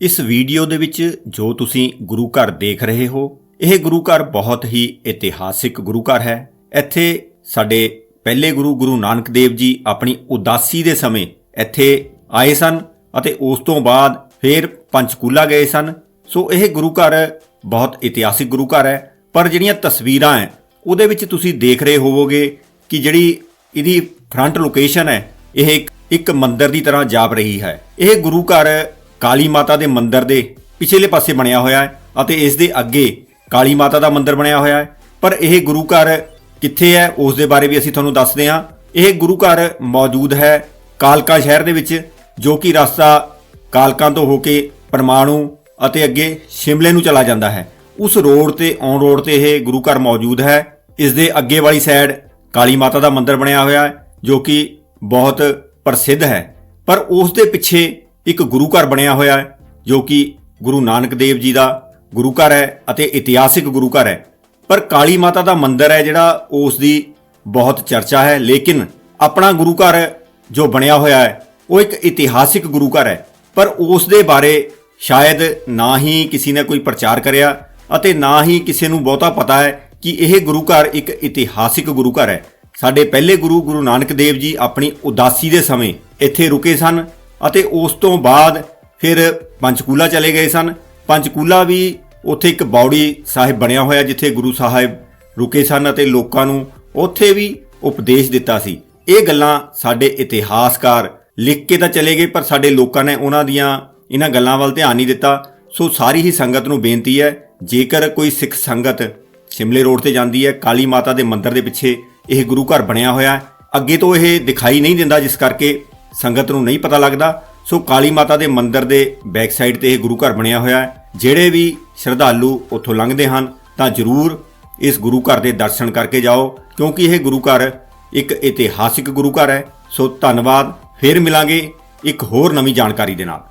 ਇਸ ਵੀਡੀਓ ਦੇ ਵਿੱਚ ਜੋ ਤੁਸੀਂ ਗੁਰੂ ਘਰ ਦੇਖ ਰਹੇ ਹੋ, ਇਹ ਗੁਰੂ ਘਰ ਬਹੁਤ ਹੀ ਇਤਿਹਾਸਿਕ ਗੁਰੂ ਘਰ ਹੈ। ਇੱਥੇ ਸਾਡੇ ਪਹਿਲੇ ਗੁਰੂ ਗੁਰੂ ਨਾਨਕ ਦੇਵ ਜੀ ਆਪਣੀ ਉਦਾਸੀ ਦੇ ਸਮੇਂ ਇੱਥੇ ਆਏ ਸਨ ਅਤੇ ਉਸ ਤੋਂ ਬਾਅਦ ਫਿਰ ਪੰਚਕੂਲਾ ਗਏ ਸਨ। ਸੋ ਇਹ ਗੁਰੂ ਘਰ ਬਹੁਤ ਇਤਿਹਾਸਿਕ ਗੁਰੂ ਘਰ ਹੈ। ਪਰ ਜਿਹੜੀਆਂ ਤਸਵੀਰਾਂ ਹੈ, ਉਹਦੇ ਵਿੱਚ ਤੁਸੀਂ ਦੇਖ ਰਹੇ ਹੋਵੋਗੇ ਕਿ ਜਿਹੜੀ ਇਹਦੀ ਫਰੰਟ ਲੋਕੇਸ਼ਨ ਹੈ, ਇਹ ਇੱਕ- ਇੱਕ ਮੰਦਿਰ ਦੀ ਤਰ੍ਹਾਂ ਜਾਪ ਰਹੀ ਹੈ। ਇਹ ਗੁਰੂ ਘਰ ਕਾਲੀ ਮਾਤਾ ਦੇ ਮੰਦਿਰ ਦੇ ਪਿਛਲੇ ਪਾਸੇ ਬਣਿਆ ਹੋਇਆ ਹੈ ਅਤੇ ਇਸ ਦੇ ਅੱਗੇ ਕਾਲੀ ਮਾਤਾ ਦਾ ਮੰਦਿਰ ਬਣਿਆ ਹੋਇਆ ਹੈ। ਪਰ ਇਹ ਗੁਰੂ ਘਰ ਕਿੱਥੇ ਹੈ, ਉਸ ਦੇ ਬਾਰੇ ਵੀ ਅਸੀਂ ਤੁਹਾਨੂੰ ਦੱਸਦੇ ਹਾਂ। ਇਹ ਗੁਰੂ ਘਰ ਮੌਜੂਦ ਹੈ ਕਾਲਕਾ ਸ਼ਹਿਰ ਦੇ ਵਿੱਚ, ਜੋ ਕਿ ਰਸਤਾ ਕਾਲਕਾਂ ਤੋਂ ਹੋ ਕੇ ਪਰਮਾਣੂ ਅਤੇ ਅੱਗੇ ਸ਼ਿਮਲੇ ਨੂੰ ਚਲਾ ਜਾਂਦਾ ਹੈ। ਉਸ ਰੋਡ ਤੇ ਔਨ ਰੋਡ ਤੇ ਇਹ ਗੁਰੂ ਘਰ ਮੌਜੂਦ ਹੈ। ਇਸ ਦੇ ਅੱਗੇ ਵਾਲੀ ਸਾਈਡ ਕਾਲੀ ਮਾਤਾ ਦਾ ਮੰਦਿਰ ਬਣਿਆ ਹੋਇਆ ਹੈ, ਜੋ ਕਿ ਬਹੁਤ ਪ੍ਰਸਿੱਧ ਹੈ। ਪਰ ਉਸ ਦੇ ਪਿੱਛੇ ਇੱਕ ਗੁਰੂ ਘਰ ਬਣਿਆ ਹੋਇਆ ਹੈ, ਜੋ ਕਿ ਗੁਰੂ ਨਾਨਕ ਦੇਵ ਜੀ ਦਾ ਗੁਰੂ ਘਰ ਹੈ ਅਤੇ ਇਤਿਹਾਸਿਕ ਗੁਰੂ ਘਰ ਹੈ। ਪਰ ਕਾਲੀ ਮਾਤਾ ਦਾ ਮੰਦਿਰ ਹੈ ਜਿਹੜਾ ਉਸ ਦੀ ਬਹੁਤ ਚਰਚਾ ਹੈ, ਲੇਕਿਨ ਆਪਣਾ ਗੁਰੂ ਘਰ ਜੋ ਬਣਿਆ ਹੋਇਆ ਹੈ, ਉਹ ਇੱਕ ਇਤਿਹਾਸਿਕ ਗੁਰੂ ਘਰ ਹੈ। ਪਰ ਉਸ ਦੇ ਬਾਰੇ ਸ਼ਾਇਦ ਨਾ ਹੀ ਕਿਸੇ ਨੇ ਕੋਈ ਪ੍ਰਚਾਰ ਕਰਿਆ ਅਤੇ ਨਾ ਹੀ ਕਿਸੇ ਨੂੰ ਬਹੁਤਾ ਪਤਾ ਹੈ ਕਿ ਇਹ ਗੁਰੂ ਘਰ ਇੱਕ ਇਤਿਹਾਸਿਕ ਗੁਰੂ ਘਰ ਹੈ। ਸਾਡੇ ਪਹਿਲੇ ਗੁਰੂ ਗੁਰੂ ਨਾਨਕ ਦੇਵ ਜੀ ਆਪਣੀ ਉਦਾਸੀ ਦੇ ਸਮੇਂ ਇੱਥੇ ਰੁਕੇ ਸਨ ਅਤੇ ਉਸ ਤੋਂ ਬਾਅਦ ਫਿਰ ਪੰਚਕੂਲਾ ਚਲੇ ਗਏ ਸਨ। ਪੰਚਕੂਲਾ ਵੀ ਉੱਥੇ ਇੱਕ ਬੌੜੀ ਸਾਹਿਬ ਬਣਿਆ ਹੋਇਆ ਜਿੱਥੇ ਗੁਰੂ ਸਾਹਿਬ ਰੁਕੇ ਸਨ ਅਤੇ ਲੋਕਾਂ ਨੂੰ ਉੱਥੇ ਵੀ ਉਪਦੇਸ਼ ਦਿੱਤਾ ਸੀ। ਇਹ ਗੱਲਾਂ ਸਾਡੇ ਇਤਿਹਾਸਕਾਰ ਲਿਖ ਕੇ ਤਾਂ ਚਲੇ ਗਏ, ਪਰ ਸਾਡੇ ਲੋਕਾਂ ਨੇ ਉਹਨਾਂ ਦੀਆਂ ਇਹਨਾਂ ਗੱਲਾਂ ਵੱਲ ਧਿਆਨ ਨਹੀਂ ਦਿੱਤਾ। ਸੋ ਸਾਰੀ ਹੀ ਸੰਗਤ ਨੂੰ ਬੇਨਤੀ ਹੈ, ਜੇਕਰ ਕੋਈ ਸਿੱਖ ਸੰਗਤ ਸ਼ਿਮਲੇ ਰੋਡ ਤੇ ਜਾਂਦੀ ਹੈ, ਕਾਲੀ ਮਾਤਾ ਦੇ ਮੰਦਿਰ ਦੇ ਪਿੱਛੇ ਇਹ ਗੁਰੂ ਘਰ ਬਣਿਆ ਹੋਇਆ ਹੈ। ਅੱਗੇ ਤੋਂ ਇਹ ਦਿਖਾਈ ਨਹੀਂ ਦਿੰਦਾ, ਜਿਸ ਕਰਕੇ ਸੰਗਤ ਨੂੰ ਨਹੀਂ ਪਤਾ ਲੱਗਦਾ, ਸੋ ਕਾਲੀ ਮਾਤਾ ਦੇ ਮੰਦਿਰ ਦੇ ਬੈਕ ਸਾਈਡ ਤੇ ਇਹ ਗੁਰੂ ਘਰ ਬਣਿਆ ਹੋਇਆ ਹੈ। ਜਿਹੜੇ ਵੀ ਸ਼ਰਧਾਲੂ ਉੱਥੋਂ ਲੰਘਦੇ ਹਨ, ਤਾਂ ਜ਼ਰੂਰ ਇਸ ਗੁਰੂ ਘਰ ਦੇ ਦਰਸ਼ਨ ਕਰਕੇ ਜਾਓ, ਕਿਉਂਕਿ ਇਹ ਗੁਰੂ ਘਰ ਇੱਕ ਇਤਿਹਾਸਿਕ ਗੁਰੂ ਘਰ ਹੈ। ਸੋ ਧੰਨਵਾਦ, ਫਿਰ ਮਿਲਾਂਗੇ ਇੱਕ ਹੋਰ ਨਵੀਂ ਜਾਣਕਾਰੀ ਦੇ ਨਾਲ।